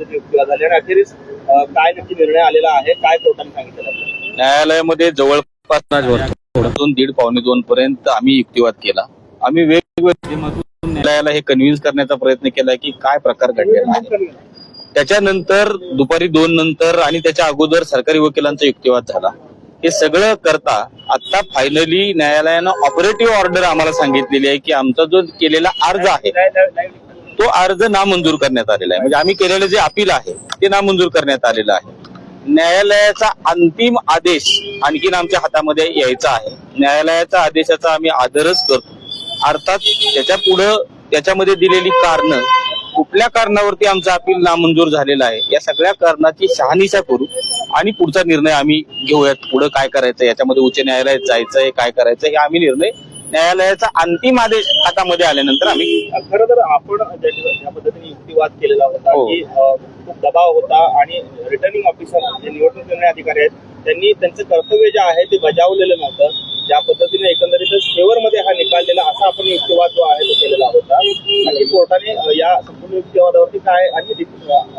युक्तिवाद झाले आणि अखेरीस काय नक्की निर्णय आलेला आहे काय कोर्टाने सांगितलं? न्यायालयामध्ये जवळपास दोन दीड पावणे दोन पर्यंत आम्ही युक्तिवाद केला. आम्ही वेगवेगळ्या न्यायालयाला हे कन्व्हिन्स करण्याचा प्रयत्न केला की काय प्रकार घडलेला आहे. त्याच्यानंतर दुपारी दोन नंतर आणि त्याच्या अगोदर सरकारी वकिलांचा युक्तिवाद झाला. हे सगळं करता आता फायनली न्यायालयानं ऑपरेटिव्ह ऑर्डर आम्हाला सांगितलेली आहे की आमचा जो केलेला अर्ज आहे तो अर्ज नामंजूर करण्यात आलेला आहे. म्हणजे आम्ही केलेलं जे अपील आहे ते नामंजूर करण्यात आलेलं आहे. न्यायालयाचा अंतिम आदेश आणखीन आमच्या हातामध्ये यायचा आहे. न्यायालयाचा आदेशाचा आम्ही आदरच करतो. अर्थात त्याच्या पुढं त्याच्यामध्ये दिलेली कारण कुठल्या कारणावरती आमचा अपील नामंजूर झालेला आहे या सगळ्या कारणाची शहानिशा करू आणि पुढचा निर्णय आम्ही घेऊयात. पुढे काय करायचं याच्यामध्ये उच्च न्यायालयात जायचंय काय करायचं हे आम्ही निर्णय न्यायालयाचा अंतिम आदेश हातामध्ये आल्यानंतर आम्ही खरं तर आपण ज्या पद्धतीने युक्तिवाद केलेला होता हो. की अं, खूप दबाव होता आणि रिटर्निंग ऑफिसर जे निवडणूक निर्णय अधिकारी आहेत त्यांनी त्यांचं कर्तव्य जे आहे ते बजावलेलं नव्हतं. ज्या पद्धतीने एकंदरीतच फेवर मध्ये हा निकाल दिला असा आपण युक्तिवाद जो आहे तो केलेला होता. आणि कोर्टाने अं, या संपूर्ण युक्तिवादावरती काय आणि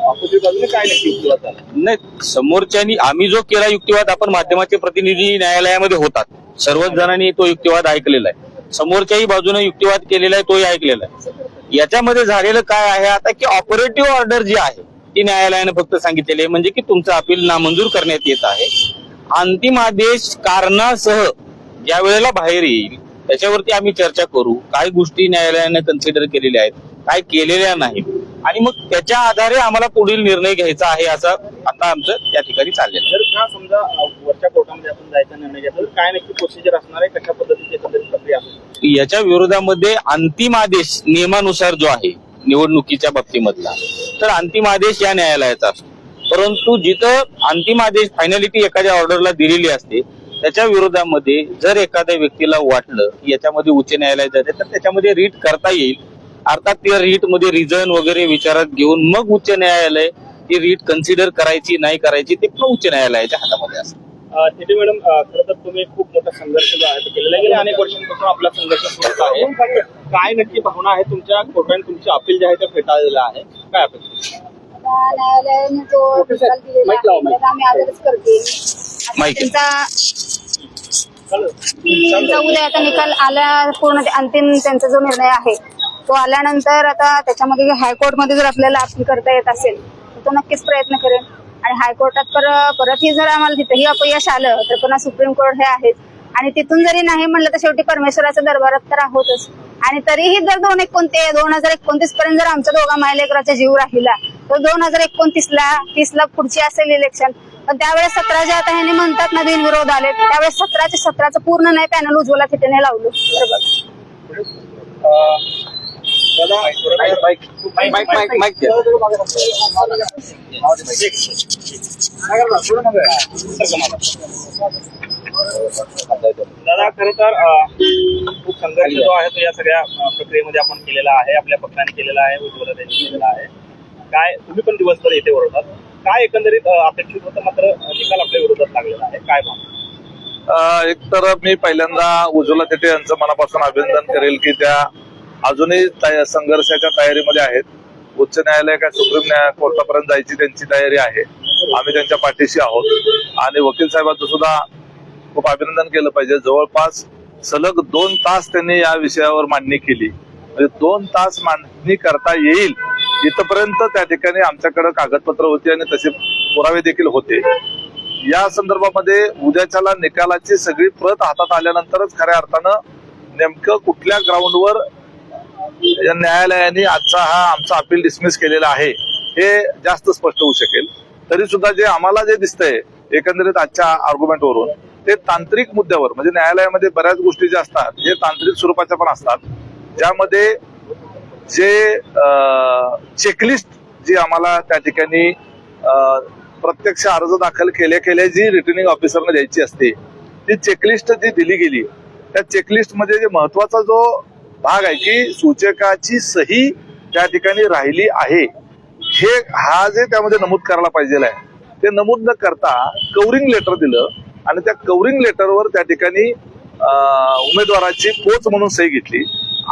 ऑपोजिट बाजूने काय नक्की युक्तिवाद झाला? नाही समोरच्यानी आम्ही जो केला युक्तिवाद आपण माध्यमाचे प्रतिनिधी न्यायालयामध्ये होतात. सर्वच जणांनी तो युक्तिवाद ऐकलेला आहे. समोरच्याही बाजूने युक्तिवाद केलेला आहे तोही ऐकलेला आहे. याच्यामध्ये झालेलं काय आहे आता की ऑपरेटिव्ह ऑर्डर जी आहे ती न्यायालयाने फक्त सांगितलेली आहे म्हणजे की तुमचं अपील नामंजूर करण्यात येत आहे. अंतिम आदेश कारणासह ज्या वेळेला बाहेर येईल त्याच्यावरती आम्ही चर्चा करू. काय गोष्टी न्यायालयाने कन्सिडर केलेल्या आहेत काय केलेल्या नाहीत. आणि मग त्याच्या आधारे आम्हाला पुढील निर्णय घ्यायचा आहे असं आता आमचं त्या ठिकाणी चाललेलं आहे. जर का समजा वरच्या कोर्टामध्ये आपण जायचा निर्णय घेतला तर काय नक्की प्रोसिजर असणार आहे? कशा पद्धतीची प्रक्रिया असेल याच्या विरोधामध्ये अंतिम आदेश नियमानुसार जो आहे निवडणुकीच्या बाबतीमधला तर अंतिम आदेश या न्यायालयाचा असतो. परंतु जिथं अंतिम आदेश फायनलिटी एखाद्या ऑर्डरला दिलेली असते त्याच्या विरोधामध्ये जर एखाद्या व्यक्तीला वाटलं की याच्यामध्ये उच्च न्यायालयात जाते तर त्याच्यामध्ये रीट करता येईल. अर्थात त्या रीटमध्ये रिझन वगैरे विचारात घेऊन मग उच्च न्यायालय ती रीट कन्सिडर करायची नाही करायची ते पण उच्च न्यायालयाच्या हातामध्ये असतं. अं, तिथे मॅडम अं, खरं तर तुम्ही खूप मोठा संघर्ष जो आहे तो केलेला आहे. गेल्या अनेक वर्षांपासून आपला संघर्ष सुरूच आहे. काय नक्की भावना आहे तुमच्या कोर्टाने तुमचे अपील जे आहे ते फेटाळलेलं आहे? काय अपेक्षा न्यायालयाने जो निकाल दिलेला माईक लावा, आहे माईक. त्याचा आम्ही आदरच करते. आता माईक. त्यांचा त्यांचा उद्या आता निकाल आल्या पूर्ण ते अंतिम त्यांचा जो निर्णय आहे तो आल्यानंतर आता त्याच्यामध्ये हायकोर्टमध्ये जर आपल्याला अपील करता येत असेल तर तो नक्कीच प्रयत्न करेल आणि हायकोर्टात पर परतही जर आम्हाला तिथेही अपयश आलं तर पुन्हा सुप्रीम कोर्ट हे आहेच आणि तिथून जरी नाही म्हणलं तर शेवटी परमेश्वराच्या दरबारात तर आहोतच. आणि तरीही जर दोन एकोणते दोन हजार एकोणतीस पर्यंत जर आमच्या दोघा मायलेकराचा जीव राहिला तर दोन हजार एकोणतीस ला तीस ला पुढची असेल इलेक्शन पण त्यावेळेस सतराच्या आता ह्यांनी म्हणतात ना बिनविरोध आले त्यावेळेस सतराचे सतराचं पूर्ण नाही पॅनल उज्ज्वला थिटेने लावलं. बरोबर. दादा खरं तर खूप संघर्ष जो आहे तो या सगळ्या प्रक्रियेमध्ये आपण केलेला आहे आपल्या पक्षाने केलेला आहे उज्ज्वला त्यांनी केलेला आहे. काय तुम्ही पण दिवसभर येथे ओरडतात. काय एकंदरीत अपेक्षित होतं मात्र निकाल आपल्या विरोधात लागलेला आहे? काय भावना अ, एक तर मी पहिल्यांदा उज्ज्वला तेटे यांचं मनापासून अभिनंदन करेल की त्या अजूनही तया- संघर्षाच्या तयारीमध्ये आहेत. उच्च न्यायालय काय सुप्रीम न्याय कोर्टापर्यंत जायची त्यांची तयारी आहे. आम्ही त्यांच्या पाठीशी आहोत. आणि वकील साहेबांचं सुद्धा खूप अभिनंदन केलं पाहिजे. जवळपास सलग दोन तास त्यांनी या विषयावर मांडणी केली. म्हणजे दोन तास मांडणी करता येईल. इथपर्यंत त्या ठिकाणी आमच्याकडे कागदपत्र होती आणि तसे पुरावे देखील होते. या संदर्भामध्ये उद्याच्याला निकालाची सगळी प्रत हातात आल्यानंतरच खऱ्या अर्थानं नेमकं कुठल्या ग्राउंडवर न्यायालयाने आजचा हा आमचा अपील डिसमिस केलेला आहे हे जास्त स्पष्ट होऊ शकेल. तरी सुद्धा जे आम्हाला जे दिसतंय एकंदरीत आजच्या आर्ग्युमेंटवरून ते तांत्रिक मुद्द्यावर म्हणजे न्यायालयामध्ये बऱ्याच गोष्टी ज्या असतात हे तांत्रिक स्वरूपाच्या पण असतात ज्यामध्ये जे चेकलिस्ट जी आम्हाला त्या ठिकाणी प्रत्यक्ष अर्ज दाखल केल्या केल्या जी रिटर्निंग ऑफिसरने द्यायची असते ती चेकलिस्ट जी दिली गेली त्या चेकलिस्टमध्ये जे महत्त्वाचा जो भाग आहे की सूचकाची सही त्या ठिकाणी राहिली आहे. हे हा जे त्यामध्ये नमूद करायला पाहिजे आहे ते नमूद न करता कवरिंग लेटर दिलं आणि त्या कवरिंग लेटरवर त्या ठिकाणी उमेदवाराची पोच म्हणून सही घेतली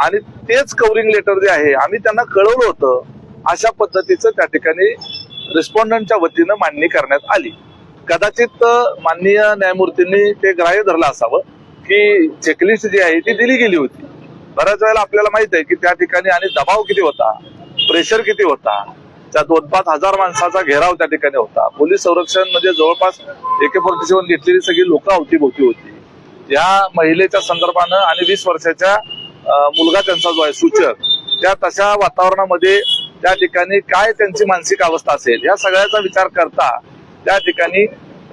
आणि तेच कवरिंग लेटर जे आहे आम्ही त्यांना कळवलं होतं अशा पद्धतीचं त्या ठिकाणी रिस्पॉन्डंटच्या वतीनं मांडणी करण्यात आली. कदाचित माननीय न्यायमूर्तींनी ते ग्राह्य धरलं असावं की चेकलिस्ट जी आहे ती दिली गेली होती. बऱ्याच वेळेला आपल्याला माहीत आहे की त्या ठिकाणी आणि दबाव किती होता? प्रेशर किती होता? त्या दोन पाच हजार माणसाचा घेराव त्या ठिकाणी होता. पोलीस संरक्षण म्हणजे जवळपास एके फोर्टी सेव्हन घेतलेली सगळी लोक अवतीभोवती होती. या महिलेच्या संदर्भानं आणि वीस वर्षाच्या मुलगा त्यांचा जो आहे सूचक त्या तशा वातावरणामध्ये त्या ठिकाणी काय त्यांची मानसिक अवस्था असेल? या सगळ्याचा विचार करता त्या ठिकाणी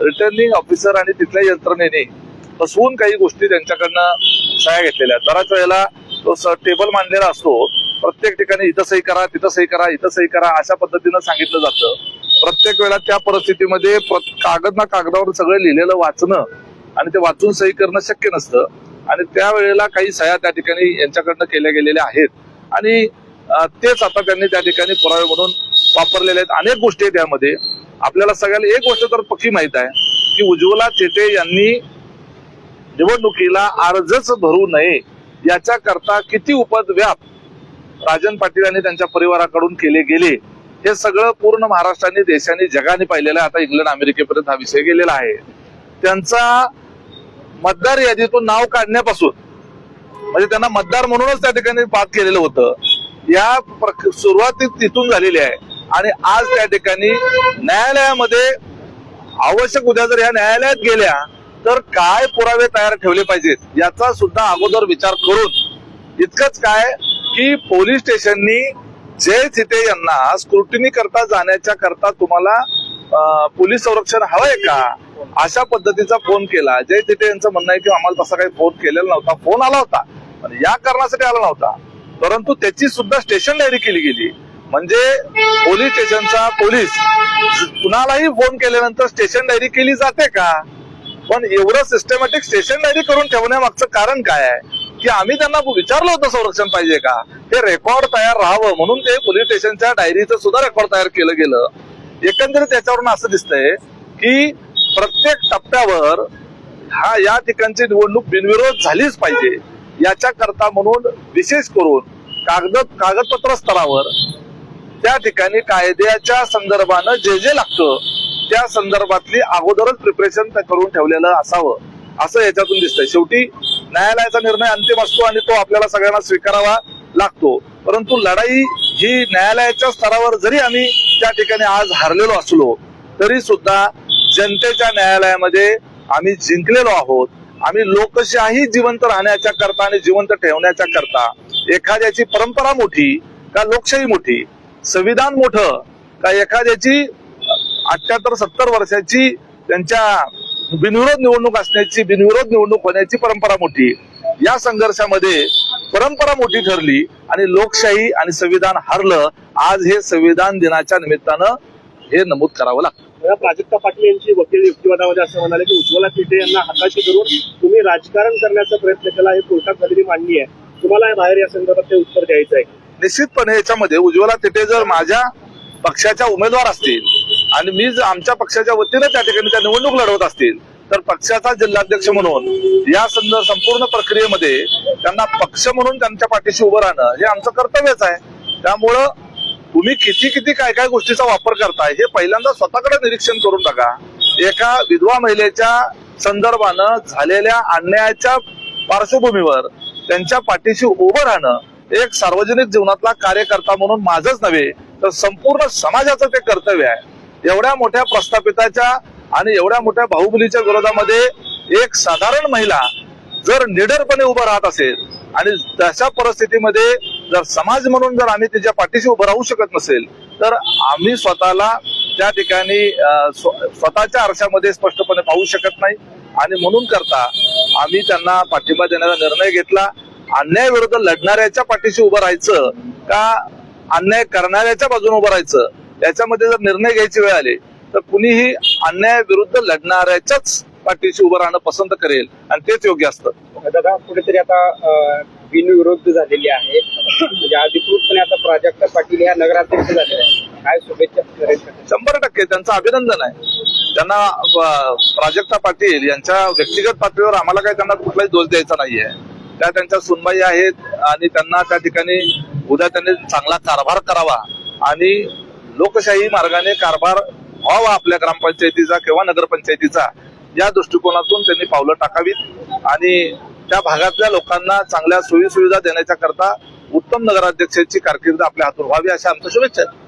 रिटर्निंग ऑफिसर आणि तिथल्या यंत्रणेने फसवून काही गोष्टी त्यांच्याकडनं सह्या घेतलेल्या आहेत. बऱ्याच वेळेला टेबल मांडलेला असतो. प्रत्येक ठिकाणी इथं सही करा तिथं सही करा इथं सही करा अशा पद्धतीनं सांगितलं जातं. प्रत्येक वेळा त्या परिस्थितीमध्ये प्र- कागद ना कागदावर सगळं लिहिलेलं वाचणं आणि ते वाचून सही करणं शक्य नसतं. आणि त्यावेळेला काही सह्या त्या ठिकाणी यांच्याकडनं केल्या गेलेल्या आहेत. आणि तेच आता त्यांनी त्या ठिकाणी पुरावे म्हणून वापरलेले आहेत. अनेक गोष्टी आहेत यामध्ये. आपल्याला सगळ्याला एक गोष्ट तर पक्की माहीत आहे की उज्ज्वला चेटे यांनी निवडणुकीला अर्जच भरू नये. याच्या करता किती उपद्व्याप राजन पाटील आणि त्यांच्या परिवाराकडून केले गेले हे सगळं पूर्ण महाराष्ट्राने देशाने जगाने पाहिलेलं आहे. आता इंग्लंड अमेरिकेपर्यंत हा विषय गेलेला आहे. त्यांचा मतदार यादीतून नाव काढण्यापासून म्हणजे त्यांना मतदार म्हणूनच त्या ठिकाणी बाद केलेलं होतं. या प्रक- सुरुवातीत तिथून झालेली आहे. आणि आज त्या ठिकाणी न्यायालयामध्ये आवश्यक उद्या जर ह्या न्यायालयात गेल्या तर काय पुरावे तयार ठेवले पाहिजेत याचा सुद्धा अगोदर विचार करून इतकंच काय की पोलीस स्टेशननी जय थिटे यांना स्क्रुटिनी करता जाण्याच्या करता तुम्हाला पोलीस संरक्षण हवंय का? अशा पद्धतीचा फोन केला. जय थिटे यांचं म्हणणं आहे की आम्हाला तसा काही फोन केलेला नव्हता फोन आला होता. पण या कारणासाठी आला नव्हता. परंतु त्याची सुद्धा स्टेशन डायरी केली गेली. म्हणजे पोलीस स्टेशनचा पोलीस कुणालाही फोन केल्यानंतर स्टेशन डायरी केली जाते का? पण एवढं सिस्टमॅटिक स्टेशन डायरी करून ठेवण्यामागचं कारण काय आहे? की आम्ही त्यांना विचारलं होतं संरक्षण पाहिजे का? हे रेकॉर्ड तयार राहावं म्हणून ते पोलीस स्टेशनच्या डायरीचं सुद्धा रेकॉर्ड तयार केलं गेलं. एकंदरीत त्याच्यावरून असं दिसतंय की प्रत्येक टप्प्यावर हा या ठिकाणची निवडणूक बिनविरोध झालीच पाहिजे. याच्या करता म्हणून विशेष करून कागद कागदपत्र स्तरावर त्या ठिकाणी कायद्याच्या संदर्भानं जे जे लागतं त्या संदर्भातली अगोदरच प्रिपरेशन करून ठेवलेलं असावं असं याच्यातून दिसतंय. शेवटी न्यायालयाचा निर्णय अंतिम असतो आणि तो आपल्याला सगळ्यांना स्वीकारावा लागतो. परंतु लढाई ही न्यायालयाच्या स्तरावर जरी आम्ही त्या ठिकाणी आज हरलेलो असलो तरी सुद्धा जनतेच्या न्यायालयामध्ये आम्ही जिंकलेलो आहोत. आम्ही लोकशाही जिवंत राहण्याच्या करता आणि जिवंत ठेवण्याच्या करता एखाद्याची परंपरा मोठी का लोकशाही मोठी संविधान मोठं का एखाद्याची अठ्याहत्तर सत्तर वर्षाची त्यांच्या बिनविरोध निवडणूक असण्याची बिनविरोध निवडणूक होण्याची परंपरा मोठी या संघर्षामध्ये परंपरा मोठी ठरली आणि लोकशाही आणि संविधान हरलं आज हे संविधान दिनाच्या निमित्तानं हे नमूद करावं लागतं. प्राजक्ता पाटील यांची वकील युक्तिवादामध्ये असं म्हणाले की उज्ज्वला थिटे यांना हाताशी धरून तुम्ही राजकारण करण्याचा प्रयत्न केला हे कोर्टात झालेली मांडणी आहे. तुम्हाला बाहेर या संदर्भात ते उत्तर द्यायचं आहे? निश्चितपणे याच्यामध्ये उज्ज्वला तिथे जर माझ्या पक्षाच्या उमेदवार असतील आणि मी जर आमच्या पक्षाच्या वतीने त्या ठिकाणी त्या निवडणूक लढवत असतील तर पक्षाचा जिल्हाध्यक्ष म्हणून या संदर्भ संपूर्ण प्रक्रियेमध्ये त्यांना पक्ष म्हणून त्यांच्या पाठीशी उभं राहणं हे आमचं कर्तव्यच आहे. त्यामुळं तुम्ही किती किती काय काय गोष्टीचा वापर करताय हे पहिल्यांदा स्वतःकडे निरीक्षण करून टाका एका विधवा महिलेच्या संदर्भानं झालेल्या अन्यायाच्या पार्श्वभूमीवर त्यांच्या पाठीशी उभं राहणं एक सार्वजनिक जीवनातला कार्यकर्ता म्हणून माझंच नव्हे तर संपूर्ण समाजाचं ते कर्तव्य आहे. एवढ्या मोठ्या प्रस्थापिताच्या आणि एवढ्या मोठ्या बाहुबलीच्या विरोधामध्ये एक साधारण महिला जर निडरपणे उभं राहत असेल आणि तशा परिस्थितीमध्ये जर समाज म्हणून जर आम्ही तिच्या पाठीशी उभं राहू शकत नसेल तर आम्ही स्वतःला त्या ठिकाणी स्व- स्वतःच्या आरशामध्ये स्पष्टपणे पाहू शकत नाही. आणि म्हणून करता आम्ही त्यांना पाठिंबा देण्याचा निर्णय घेतला. अन्यायाविरुद्ध लढणाऱ्याच्या पाठीशी उभं राहायचं का अन्याय करणाऱ्याच्या बाजूने उभं राहायचं? याच्यामध्ये जर निर्णय घ्यायची वेळ आली तर कुणीही अन्यायाविरुद्ध लढणाऱ्याच्याच पाठीशी उभं राहणं पसंत करेल आणि तेच योग्य असतं. दादा कुठेतरी आता बिनविरोध झालेली आहे. म्हणजे अधिकृतपणे आता प्राजक्ता पाटील या नगराध्यक्ष झालेल्या आहेत. काय शुभेच्छा? शंभर टक्के त्यांचं अभिनंदन आहे. त्यांना प्राजक्ता पाटील यांच्या व्यक्तिगत पातळीवर आम्हाला काही त्यांना कुठलाही दोष द्यायचा नाहीये. त्या त्यांच्या सुनबाई आहेत आणि त्यांना त्या ठिकाणी उद्या त्यांनी चांगला कारभार करावा आणि लोकशाही मार्गाने कारभार व्हावा आपल्या ग्रामपंचायतीचा किंवा नगरपंचायतीचा या दृष्टिकोनातून त्यांनी पावलं टाकावीत. आणि त्या भागातल्या लोकांना चांगल्या सोयी सुविधा देण्याच्या करता उत्तम नगराध्यक्षाची कारकीर्द आपल्या हातून व्हावी अशा आमच्या शुभेच्छा आहेत.